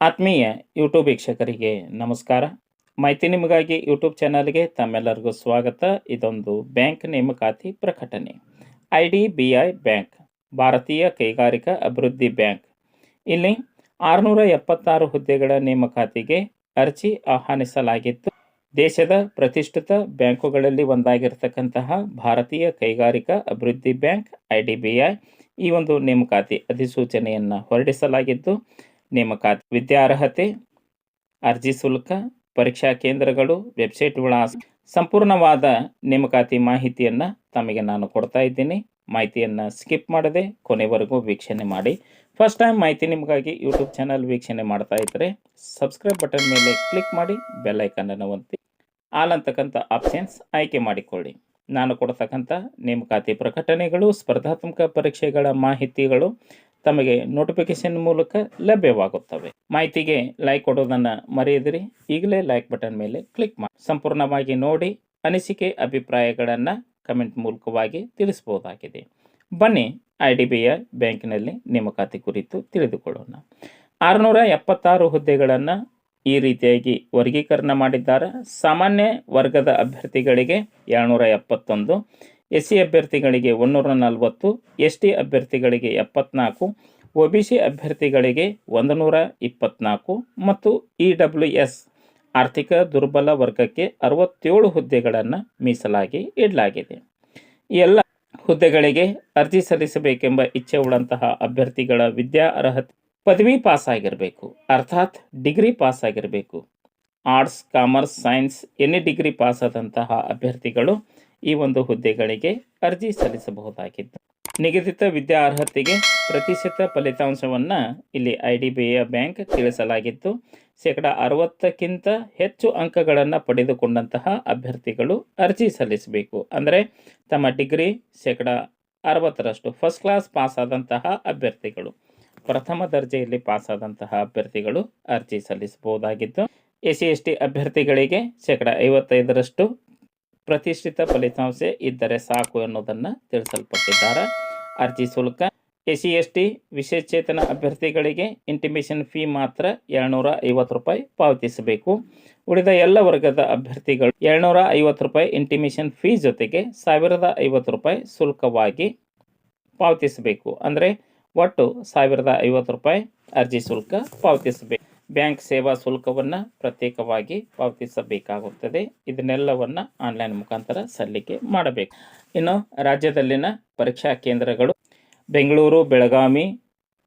ಆತ್ಮೀಯ ಯೂಟ್ಯೂಬ್ ವೀಕ್ಷಕರಿಗೆ ನಮಸ್ಕಾರ. ಮಾಹಿತಿ ನಿಮಗಾಗಿ ಯೂಟ್ಯೂಬ್ ಚಾನಲ್ಗೆ ತಮ್ಮೆಲ್ಲರಿಗೂ ಸ್ವಾಗತ. ಇದೊಂದು ಬ್ಯಾಂಕ್ ನೇಮಕಾತಿ ಪ್ರಕಟಣೆ. I D B I bank ಭಾರತೀಯ ಕೈಗಾರಿಕಾ ಅಭಿವೃದ್ಧಿ ಬ್ಯಾಂಕ್. ಇಲ್ಲಿ ಆರುನೂರ ಎಪ್ಪತ್ತಾರು ಹುದ್ದೆಗಳ ನೇಮಕಾತಿಗೆ ಅರ್ಜಿ ಆಹ್ವಾನಿಸಲಾಗಿತ್ತು. ದೇಶದ ಪ್ರತಿಷ್ಠಿತ ಬ್ಯಾಂಕುಗಳಲ್ಲಿ ಒಂದಾಗಿರ್ತಕ್ಕಂತಹ ಭಾರತೀಯ ಕೈಗಾರಿಕಾ ಅಭಿವೃದ್ಧಿ bank I D B I ಈ ಒಂದು ನೇಮಕಾತಿ ಅಧಿಸೂಚನೆಯನ್ನು ಹೊರಡಿಸಲಾಗಿದ್ದು ನೇಮಕಾತಿ. ವಿದ್ಯಾರ್ಹತೆ ಅರ್ಜಿ ಶುಲ್ಕ, ಪರೀಕ್ಷಾ ಕೇಂದ್ರಗಳು, ವೆಬ್ಸೈಟ್ ವಿಳಾಸ. ಸಂಪೂರ್ಣವಾದ ನೇಮಕಾತಿ ಮಾಹಿತಿಯನ್ನು ತಮಗೆ ನಾನು ಕೊಡ್ತಾ ಇದ್ದೀನಿ. ಮಾಹಿತಿಯನ್ನು ಸ್ಕಿಪ್ ಮಾಡದೆ ಕೊನೆವರೆಗೂ ವೀಕ್ಷಣೆ ಮಾಡಿ. ಫಸ್ಟ್ ಟೈಮ್ ಮಾಹಿತಿ ನಿಮಗಾಗಿ ಯೂಟ್ಯೂಬ್ ಚಾನಲ್ ವೀಕ್ಷಣೆ ಮಾಡ್ತಾ ಇದ್ದರೆ ಸಬ್ಸ್ಕ್ರೈಬ್ ಬಟನ್ ಮೇಲೆ ಕ್ಲಿಕ್ ಮಾಡಿ, ಬೆಲ್ ಐಕನನ್ನು ಒತ್ತಿ. ಆಲ್ ಅಂತಕ್ಕಂಥ ಆಪ್ಷನ್ಸ್ ಆಯ್ಕೆ ಮಾಡಿಕೊಳ್ಳಿ. ನಾನು ಕೊಡ್ತಕ್ಕಂಥ ನೇಮಕಾತಿ ಪ್ರಕಟಣೆಗಳು, ಸ್ಪರ್ಧಾತ್ಮಕ ಪರೀಕ್ಷೆಗಳ ಮಾಹಿತಿಗಳು ತಮಗೆ ನೋಟಿಫಿಕೇಶನ್ ಮೂಲಕ ಲಭ್ಯವಾಗುತ್ತವೆ. ಮಾಹಿತಿಗೆ ಲೈಕ್ ಕೊಡೋದನ್ನು ಮರೆಯದಿರಿ. ಈಗಲೇ ಲೈಕ್ ಬಟನ್ ಮೇಲೆ ಕ್ಲಿಕ್ ಮಾಡಿ ಸಂಪೂರ್ಣವಾಗಿ ನೋಡಿ ಅನಿಸಿಕೆ ಅಭಿಪ್ರಾಯಗಳನ್ನು ಕಮೆಂಟ್ ಮೂಲಕವಾಗಿ ತಿಳಿಸಬಹುದಾಗಿದೆ. ಬನ್ನಿ ಐ ಡಿ ಬಿ ಐ ಬ್ಯಾಂಕಿನಲ್ಲಿ ನೇಮಕಾತಿ ಕುರಿತು ತಿಳಿದುಕೊಳ್ಳೋಣ. ಆರುನೂರ ಎಪ್ಪತ್ತಾರು ಹುದ್ದೆಗಳನ್ನು ಈ ರೀತಿಯಾಗಿ ವರ್ಗೀಕರಣ ಮಾಡಿದ್ದಾರೆ. ಸಾಮಾನ್ಯ ವರ್ಗದ ಅಭ್ಯರ್ಥಿಗಳಿಗೆ ಏಳ್ನೂರ ಎಪ್ಪತ್ತೊಂದು ಎಸ್ ಸಿ ಅಭ್ಯರ್ಥಿಗಳಿಗೆ ಒಂದೂರ ನಲವತ್ತು ಎಸ್ ಟಿ ಅಭ್ಯರ್ಥಿಗಳಿಗೆ ಎಪ್ಪತ್ನಾಲ್ಕು ಒ ಬಿ ಸಿ ಅಭ್ಯರ್ಥಿಗಳಿಗೆ ಒಂದು ನೂರ ಇಪ್ಪತ್ನಾಲ್ಕು ಮತ್ತು ಇ ಡಬ್ಲ್ಯೂ ಎಸ್ ಆರ್ಥಿಕ ದುರ್ಬಲ ವರ್ಗಕ್ಕೆ ಅರವತ್ತೇಳು ಹುದ್ದೆಗಳನ್ನು ಮೀಸಲಾಗಿ ಇಡಲಾಗಿದೆ. ಎಲ್ಲ ಹುದ್ದೆಗಳಿಗೆ ಅರ್ಜಿ ಸಲ್ಲಿಸಬೇಕೆಂಬ ಇಚ್ಛೆ ಉಳ್ಳಂತಹ ಅಭ್ಯರ್ಥಿಗಳ ವಿದ್ಯಾ ಅರ್ಹತೆ ಪದವಿ ಪಾಸ್ ಆಗಿರಬೇಕು ಅರ್ಥಾತ್ ಡಿಗ್ರಿ ಪಾಸ್ ಆಗಿರಬೇಕು arts, commerce, science any degree pass ಆದಂತಹ ಅಭ್ಯರ್ಥಿಗಳು ಈ ಒಂದು ಹುದ್ದೆಗಳಿಗೆ ಅರ್ಜಿ ಸಲ್ಲಿಸಬಹುದಾಗಿತ್ತು. ನಿಗದಿತ ವಿದ್ಯಾ ಅರ್ಹತೆಗೆ ಪ್ರತಿಶತ ಫಲಿತಾಂಶವನ್ನು ಇಲ್ಲಿ I D B I bank ತಿಳಿಸಲಾಗಿತ್ತು. ಶೇಕಡ ಅರವತ್ತಕ್ಕಿಂತ ಹೆಚ್ಚು ಅಂಕಗಳನ್ನು ಪಡೆದುಕೊಂಡಂತಹ ಅಭ್ಯರ್ಥಿಗಳು ಅರ್ಜಿ ಸಲ್ಲಿಸಬೇಕು. ಅಂದರೆ ತಮ್ಮ ಡಿಗ್ರಿ ಶೇಕಡ ಅರವತ್ತರಷ್ಟು ಫಸ್ಟ್ ಕ್ಲಾಸ್ ಪಾಸ್ ಆದಂತಹ ಅಭ್ಯರ್ಥಿಗಳು, ಪ್ರಥಮ ದರ್ಜೆಯಲ್ಲಿ ಪಾಸ್ ಆದಂತಹ ಅಭ್ಯರ್ಥಿಗಳು ಅರ್ಜಿ ಸಲ್ಲಿಸಬಹುದಾಗಿದ್ದು ಎಸ್ ಸಿ ಎಸ್ ಟಿ ಅಭ್ಯರ್ಥಿಗಳಿಗೆ ಶೇಕಡ ಐವತ್ತೈದರಷ್ಟು ಪ್ರತಿಷ್ಠಿತ ಫಲಿತಾಂಶ ಇದ್ದರೆ ಸಾಕು ಎನ್ನುವುದನ್ನು ತಿಳಿಸಲ್ಪಟ್ಟಿದ್ದಾರೆ. ಅರ್ಜಿ ಶುಲ್ಕ ಎಸ್ ಸಿ ಎಸ್ ಟಿ ವಿಶೇಷಚೇತನ ಅಭ್ಯರ್ಥಿಗಳಿಗೆ ಇಂಟಿಮೇಷನ್ ಫೀ ಮಾತ್ರ ಏಳ್ನೂರ ಐವತ್ತು ರೂಪಾಯಿ ಪಾವತಿಸಬೇಕು. ಉಳಿದ ಎಲ್ಲ ವರ್ಗದ ಅಭ್ಯರ್ಥಿಗಳು ಏಳ್ನೂರ ಐವತ್ತು ರೂಪಾಯಿ ಇಂಟಿಮೇಷನ್ ಫೀ ಜೊತೆಗೆ ಸಾವಿರದ ಐವತ್ತು ರೂಪಾಯಿ ಶುಲ್ಕವಾಗಿ ಪಾವತಿಸಬೇಕು. ಅಂದರೆ ಒಟ್ಟು ಸಾವಿರದ ಐವತ್ತು ರೂಪಾಯಿ ಅರ್ಜಿ ಶುಲ್ಕ ಪಾವತಿಸಬೇಕು. ಬ್ಯಾಂಕ್ ಸೇವಾ ಶುಲ್ಕವನ್ನು ಪ್ರತ್ಯೇಕವಾಗಿ ಪಾವತಿಸಬೇಕಾಗುತ್ತದೆ. ಇದನ್ನೆಲ್ಲವನ್ನು ಆನ್ಲೈನ್ ಮುಖಾಂತರ ಸಲ್ಲಿಕೆ ಮಾಡಬೇಕು. ಇನ್ನು ರಾಜ್ಯದಲ್ಲಿನ ಪರೀಕ್ಷಾ ಕೇಂದ್ರಗಳು ಬೆಂಗಳೂರು, ಬೆಳಗಾವಿ,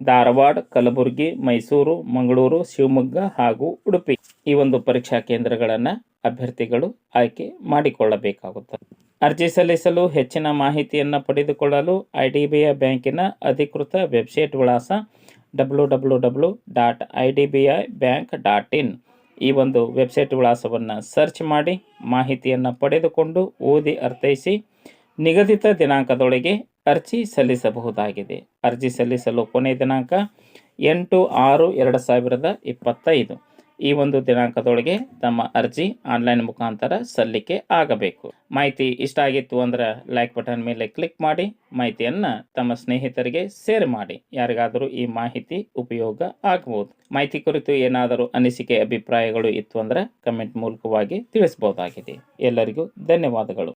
ಧಾರವಾಡ, ಕಲಬುರಗಿ, ಮೈಸೂರು, ಮಂಗಳೂರು, ಶಿವಮೊಗ್ಗ ಹಾಗೂ ಉಡುಪಿ ಈ ಒಂದು ಪರೀಕ್ಷಾ ಕೇಂದ್ರಗಳನ್ನು ಅಭ್ಯರ್ಥಿಗಳು ಆಯ್ಕೆ ಮಾಡಿಕೊಳ್ಳಬೇಕಾಗುತ್ತದೆ. ಅರ್ಜಿ ಸಲ್ಲಿಸಲು ಹೆಚ್ಚಿನ ಮಾಹಿತಿಯನ್ನು ಪಡೆದುಕೊಳ್ಳಲು ಐ ಡಿ ಬಿ ಐ ಬ್ಯಾಂಕಿನ ಅಧಿಕೃತ ವೆಬ್ಸೈಟ್ ವಿಳಾಸ W W W dot I D B I bank dot in ಈ ಒಂದು ವೆಬ್ಸೈಟ್ ವಿಳಾಸವನ್ನು ಸರ್ಚ್ ಮಾಡಿ, ಮಾಹಿತಿಯನ್ನು ಪಡೆದುಕೊಂಡು ಓದಿ ಅರ್ಥೈಸಿ, ನಿಗದಿತ ದಿನಾಂಕದೊಳಗೆ ಅರ್ಜಿ ಸಲ್ಲಿಸಬಹುದಾಗಿದೆ. ಅರ್ಜಿ ಸಲ್ಲಿಸಲು ಕೊನೆಯ ದಿನಾಂಕ ಎಂಟು ಆರು ಎರಡು ಸಾವಿರದ ಇಪ್ಪತ್ತೈದು. ಈ ಒಂದು ದಿನಾಂಕದೊಳಗೆ ತಮ್ಮ ಅರ್ಜಿ ಆನ್ಲೈನ್ ಮುಖಾಂತರ ಸಲ್ಲಿಕೆ ಆಗಬೇಕು. ಮಾಹಿತಿ ಇಷ್ಟ ಆಗಿತ್ತು ಅಂದ್ರೆ ಲೈಕ್ ಬಟನ್ ಮೇಲೆ ಕ್ಲಿಕ್ ಮಾಡಿ, ಮಾಹಿತಿಯನ್ನು ತಮ್ಮ ಸ್ನೇಹಿತರಿಗೆ ಶೇರ್ ಮಾಡಿ. ಯಾರಿಗಾದರೂ ಈ ಮಾಹಿತಿ ಉಪಯೋಗ ಆಗಬಹುದು. ಮಾಹಿತಿ ಕುರಿತು ಏನಾದರೂ ಅನಿಸಿಕೆ, ಅಭಿಪ್ರಾಯಗಳು ಇತ್ತು ಅಂದ್ರೆ ಕಮೆಂಟ್ ಮೂಲಕವಾಗಿ ತಿಳಿಸಬಹುದಾಗಿದೆ. ಎಲ್ಲರಿಗೂ ಧನ್ಯವಾದಗಳು.